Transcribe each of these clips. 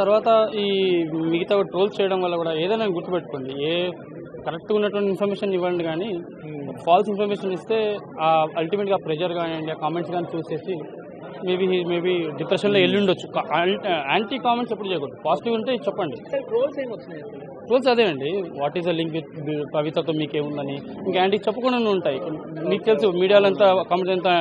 తర్వాత ఈ మిగతా ట్రోల్స్ చేయడం వల్ల కూడా ఏదైనా గుర్తుపెట్టుకోండి. ఏ కరెక్ట్గా ఉన్నటువంటి ఇన్ఫర్మేషన్ ఇవ్వండి కానీ ఫాల్స్ ఇన్ఫర్మేషన్ ఇస్తే ఆ అల్టిమేట్గా ప్రెజర్ కానివ్వండి ఆ కామెంట్స్ కానీ చూసేసి మేబీ మేబీ డిప్రెషన్లో వెళ్ళి ఉండొచ్చు యాంటీ కామెంట్స్ ఎప్పుడు చేయకూడదు. పాజిటివ్ ఉంటే చెప్పండి? రూల్స్ అదేనండి. What is the link with కవితతో మీకేముందని. ఇంకా యాంటీ చెప్పకుండా ఉంటాయి. మీకు తెలుసు మీడియాలో అంతా కామెంట్స్ అంతా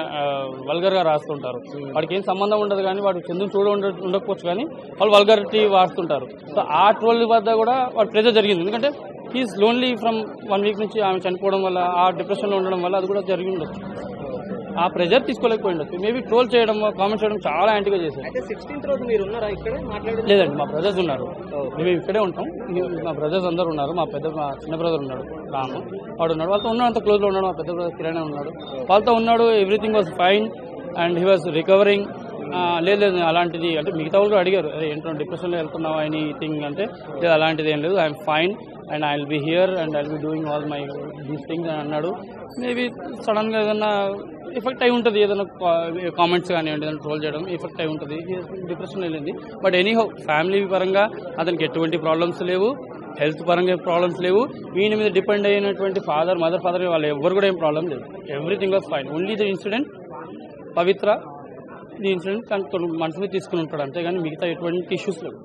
వల్గర్గా రాస్తుంటారు. వాడికి ఏం సంబంధం ఉండదు కానీ వాడు చందుని చూడ ఉండ ఉండకపోవచ్చు కానీ వాళ్ళు వల్గరిటీ వాడుతుంటారు. సో ఆ ట్రోల్ వద్ద కూడా వాడు ప్రెజర్ జరిగింది. ఎందుకంటే he is lonely from one week నుంచి ఆమె చనిపోవడం వల్ల ఆ డిప్రెషన్లో ఉండడం వల్ల అది కూడా జరిగి ఉండొచ్చు. ఆ ప్రెజర్ తీసుకోలేకపోయి ఉండొచ్చు మేబీ ట్రోల్ చేయడం కామెంట్ చేయడం చాలా యాంటీగా చేశారు లేదండి మా బ్రదర్స్ ఉన్నారు. మేము ఇక్కడే ఉంటాం. మా బ్రదర్స్ అందరూ ఉన్నారు. మా పెద్ద మా చిన్న బ్రదర్ ఉన్నాడు రాము. వాడు ఉన్నాడు. వాళ్ళతో ఉన్నాడు అంత క్లోజ్లో ఉన్నాడు. మా పెద్ద బ్రదర్ కిరణ్ ఉన్నాడు. వాళ్ళతో ఉన్నాడు everything was fine and he was recovering లేదు లేదు అలాంటిది అంటే మిగతా వాళ్ళు కూడా అడిగారు. అరే ఏంటో డిప్రెషన్లో వెళ్తున్నావా? ఎనీథింగ్ అంటే లేదు అలాంటిది ఏం లేదు. I'm fine and I will be here and I will be doing all my these things అని అన్నాడు. మేబీ సడన్గా ఏదన్నా ఎఫెక్ట్ అయి ఉంటుంది. ఏదైనా కామెంట్స్ కానివ్వండి ఏదైనా ట్రోల్ చేయడం ఎఫెక్ట్ అయి ఉంటుంది. డిప్రెషన్ వెళ్ళింది బట్ ఎనీహౌ ఫ్యామిలీ పరంగా అతనికి ఎటువంటి ప్రాబ్లమ్స్ లేవు. హెల్త్ పరంగా ప్రాబ్లమ్స్ లేవు. వీని మీద డిపెండ్ అయినటువంటి ఫాదర్ మదర్ ఫాదర్ వాళ్ళు ఎవరు కూడా ఏం ప్రాబ్లం లేదు. Everything was fine only the incident Pavithra ఈ ఇన్సిడెంట్ తన మనసు మీద తీసుకుని ఉంటాడు. అంతేగాని మిగతా ఎటువంటి ఇష్యూస్ లేవు.